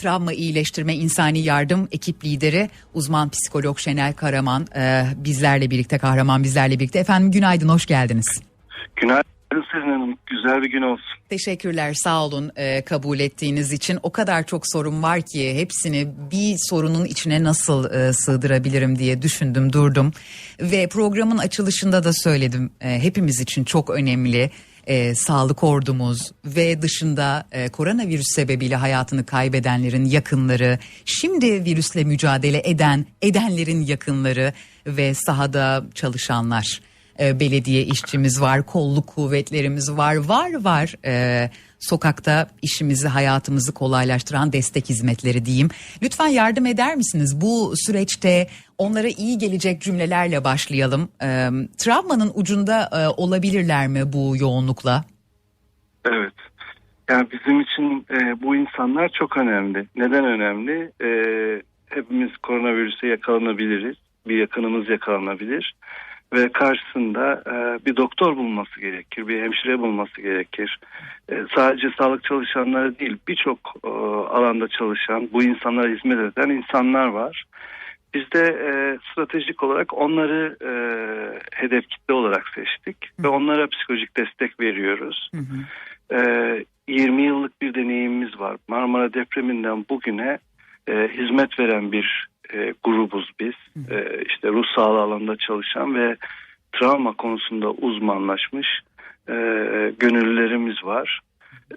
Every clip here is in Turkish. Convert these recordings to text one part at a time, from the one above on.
Travma İyileştirme İnsani Yardım ekip lideri uzman psikolog Şenel Karaman e, bizlerle birlikte kahraman bizlerle birlikte. Efendim günaydın hoş geldiniz. Günaydın Selin Hanım. Güzel bir gün olsun. Teşekkürler sağ olun e, kabul ettiğiniz için. O kadar çok sorun var ki hepsini bir sorunun içine nasıl e, sığdırabilirim diye düşündüm durdum. Ve programın açılışında da söyledim e, hepimiz için çok önemli e, sağlık ordumuz ve dışında e, koronavirüs sebebiyle hayatını kaybedenlerin yakınları, şimdi virüsle mücadele eden, edenlerin yakınları ve sahada çalışanlar. E, belediye işçimiz var, kolluk kuvvetlerimiz var, var var. E, sokakta işimizi, hayatımızı kolaylaştıran destek hizmetleri diyeyim. Lütfen yardım eder misiniz? Bu süreçte onlara iyi gelecek cümlelerle başlayalım. E, travmanın ucunda e, olabilirler mi bu yoğunlukla? Evet. Yani bizim için e, bu insanlar çok önemli. Neden önemli? E, hepimiz koronavirüse yakalanabiliriz. Bir yakınımız yakalanabilir. Ve karşısında e, bir doktor bulması gerekir, bir hemşire bulması gerekir. E, sadece sağlık çalışanları değil, birçok e, alanda çalışan, bu insanlara hizmet eden insanlar var. Biz de e, stratejik olarak onları e, hedef kitle olarak seçtik ve onlara psikolojik destek veriyoruz. Hı hı. E, 20 yıllık bir deneyimimiz var. Marmara depreminden bugüne e, hizmet veren bir e, grubuz biz. E, işte ruh sağlığı alanında çalışan ve travma konusunda uzmanlaşmış e, gönüllülerimiz var.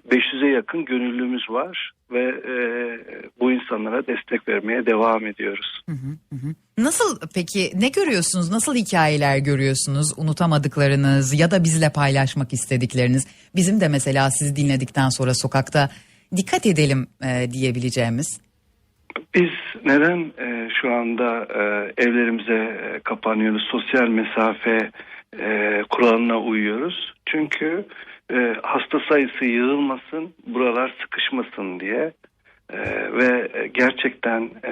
500'e yakın gönüllümüz var ve e, bu insanlara destek vermeye devam ediyoruz. Hı hı hı. Nasıl peki ne görüyorsunuz? Nasıl hikayeler görüyorsunuz? Unutamadıklarınız ya da bizle paylaşmak istedikleriniz. Bizim de mesela sizi dinledikten sonra sokakta dikkat edelim e, diyebileceğimiz. Biz neden e, şu anda e, evlerimize e, kapanıyoruz? Sosyal mesafe e, kuralına uyuyoruz. Çünkü e, hasta sayısı yığılmasın, buralar sıkışmasın diye e, ve gerçekten e,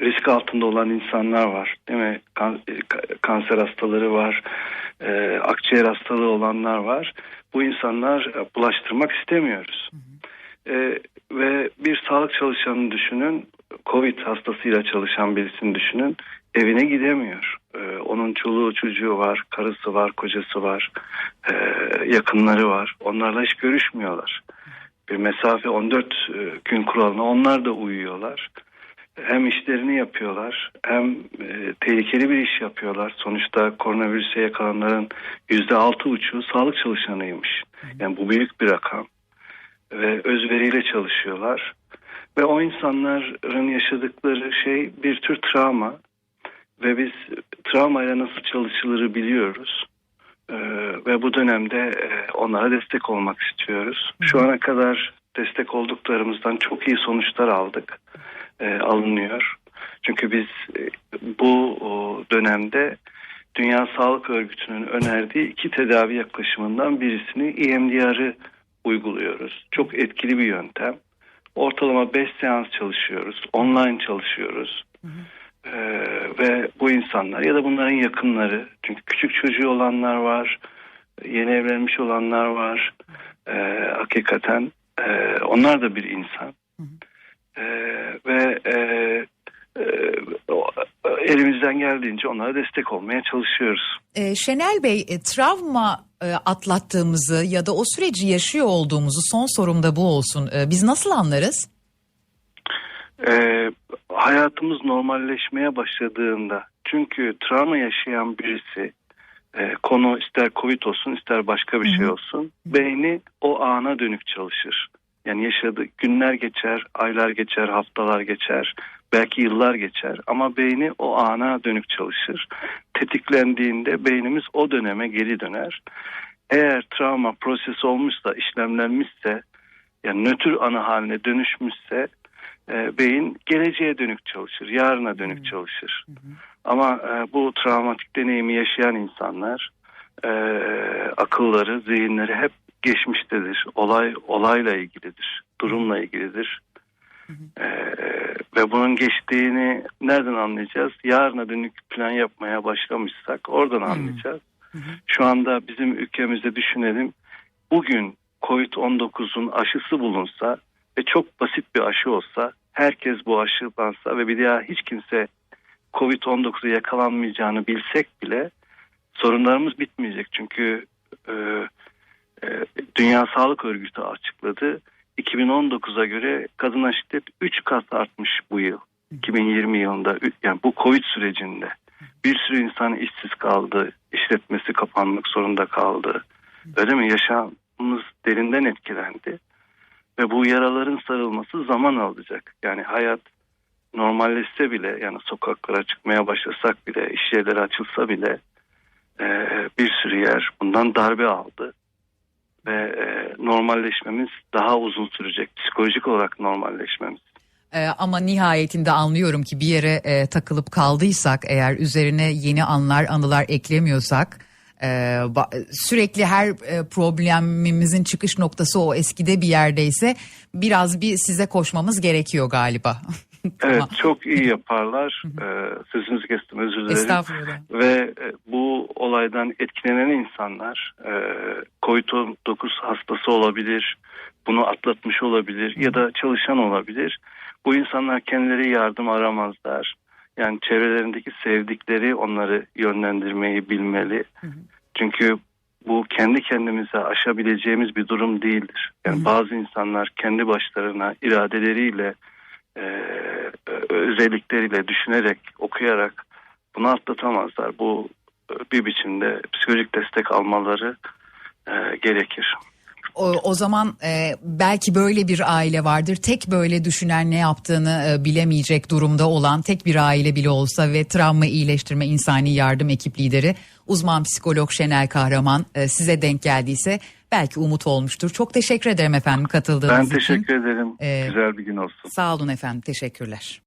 risk altında olan insanlar var. Değil mi? Kan, e, ka- kanser hastaları var, e, akciğer hastalığı olanlar var. Bu insanlar e, bulaştırmak istemiyoruz. E, ve bir sağlık çalışanını düşünün, Covid hastasıyla çalışan birisini düşünün, evine gidemiyor. E, onun çoluğu çocuğu var, karısı var, kocası var, e, yakınları var. Onlarla hiç görüşmüyorlar. Bir mesafe 14 e, gün kuralına onlar da uyuyorlar. Hem işlerini yapıyorlar hem e, tehlikeli bir iş yapıyorlar. Sonuçta koronavirüse altı uçuğu sağlık çalışanıymış. Yani bu büyük bir rakam ve özveriyle çalışıyorlar. Ve o insanların yaşadıkları şey bir tür travma ve biz travmayla nasıl çalışılırı biliyoruz. Ee, ve bu dönemde e, onlara destek olmak istiyoruz. Şu ana kadar destek olduklarımızdan çok iyi sonuçlar aldık, e, alınıyor. Çünkü biz e, bu dönemde Dünya Sağlık Örgütü'nün önerdiği iki tedavi yaklaşımından birisini EMDR'ı uyguluyoruz. Çok etkili bir yöntem. Ortalama 5 seans çalışıyoruz. Online çalışıyoruz. Ee, ve bu insanlar ya da bunların yakınları çünkü küçük çocuğu olanlar var yeni evlenmiş olanlar var Ee, hakikaten e, onlar da bir insan Ee, ve e, e, elimizden geldiğince onlara destek olmaya çalışıyoruz. E, Şenel Bey e, travma atlattığımızı ya da o süreci yaşıyor olduğumuzu son sorum da bu olsun. E, biz nasıl anlarız? Ee, hayatımız normalleşmeye başladığında çünkü travma yaşayan birisi e, konu ister covid olsun ister başka bir şey olsun beyni o ana dönük çalışır. Yani yaşadığı günler geçer, aylar geçer, haftalar geçer, belki yıllar geçer ama beyni o ana dönük çalışır. Tetiklendiğinde beynimiz o döneme geri döner. Eğer travma prosesi olmuşsa, işlemlenmişse, yani nötr ana haline dönüşmüşse e, beyin geleceğe dönük çalışır, yarına dönük çalışır. Ama e, bu travmatik deneyimi yaşayan insanlar e, akılları, zihinleri hep geçmiştedir. Olay olayla ilgilidir, durumla ilgilidir. E, ve bunun geçtiğini nereden anlayacağız? Yarına dönük plan yapmaya başlamışsak oradan anlayacağız. Şu anda bizim ülkemizde düşünelim. Bugün Covid-19'un aşısı bulunsa ve çok basit bir aşı olsa herkes bu aşılansa ve bir daha hiç kimse Covid-19'a yakalanmayacağını bilsek bile sorunlarımız bitmeyecek. Çünkü e, e, Dünya Sağlık Örgütü açıkladı. 2019'a göre kadına şiddet 3 kat artmış bu yıl. 2020 yılında yani bu Covid sürecinde bir sürü insan işsiz kaldı, işletmesi kapanmak zorunda kaldı. Öyle mi? Yaşamımız derinden etkilendi. Ve bu yaraların sarılması zaman alacak. Yani hayat normalleşse bile yani sokaklara çıkmaya başlasak bile, iş yerleri açılsa bile bir sürü yer bundan darbe aldı. Ve e, normalleşmemiz daha uzun sürecek. Psikolojik olarak normalleşmemiz. Ee, ama nihayetinde anlıyorum ki bir yere e, takılıp kaldıysak eğer üzerine yeni anlar anılar eklemiyorsak e, sürekli her e, problemimizin çıkış noktası o eskide bir yerdeyse biraz bir size koşmamız gerekiyor galiba. Evet çok iyi yaparlar. Ee, sözünüzü kestim özür dilerim. Estağfurullah. Ve e, bu olaydan etkilenen insanlar e, COVID-19 hastası olabilir, bunu atlatmış olabilir ya da çalışan olabilir. Bu insanlar kendileri yardım aramazlar. Yani çevrelerindeki sevdikleri onları yönlendirmeyi bilmeli. Çünkü bu kendi kendimize aşabileceğimiz bir durum değildir. Yani bazı insanlar kendi başlarına iradeleriyle e, özellikleriyle düşünerek, okuyarak bunu atlatamazlar. Bu e, bir biçimde psikolojik destek almaları e, gerekir. O, o zaman e, belki böyle bir aile vardır. Tek böyle düşünen ne yaptığını e, bilemeyecek durumda olan tek bir aile bile olsa ve travma iyileştirme insani yardım ekip lideri uzman psikolog Şenel Kahraman e, size denk geldiyse belki umut olmuştur. Çok teşekkür ederim efendim katıldığınız Ben için. teşekkür ederim. Ee, Güzel bir gün olsun. Sağ olun efendim teşekkürler.